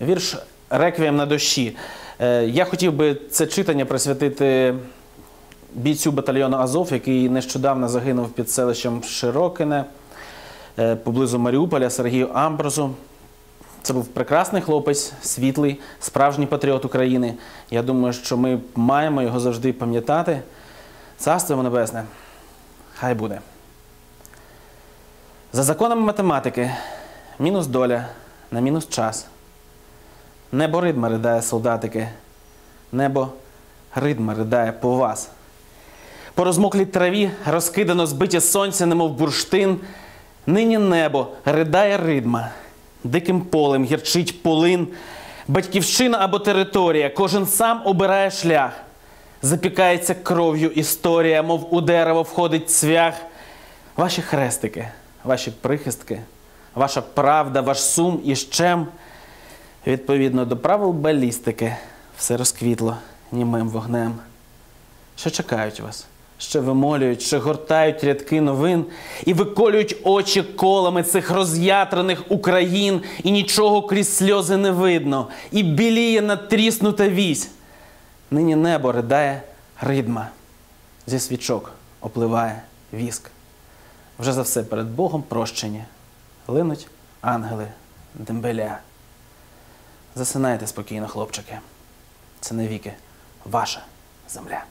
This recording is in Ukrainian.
Вірш Реквієм на дощі. Е, Я хотів би це читання присвятити бійцю батальйону Азов, який нещодавно загинув під селищем Широкине е, поблизу Маріуполя Сергію Амброзу. Це був прекрасний хлопець, світлий, справжній патріот України. Я думаю, що ми маємо його завжди пам'ятати. Царство небесне. Хай буде. За законами математики, мінус доля на мінус час. Небо ридма ридає солдатики, небо ридма ридає по вас. По розмоклій траві розкидано збиті сонця, немов бурштин. Нині небо ридає ридма, диким полем гірчить полин, батьківщина або територія, кожен сам обирає шлях. Запікається кров'ю історія, мов у дерево входить цвях. Ваші хрестики, ваші прихистки, ваша правда, ваш сум і щем. Відповідно до правил балістики, все розквітло німим вогнем. Що чекають вас? Ще вимолюють, ще гортають рядки новин і виколюють очі колами цих роз'ятрених Україн, і нічого крізь сльози не видно, і біліє надтріснута вісь. Нині небо ридає ридма, зі свічок опливає віск. Вже за все перед Богом прощені линуть ангели дембеля. Засинайте спокійно, хлопчики. Це навіки ваша земля.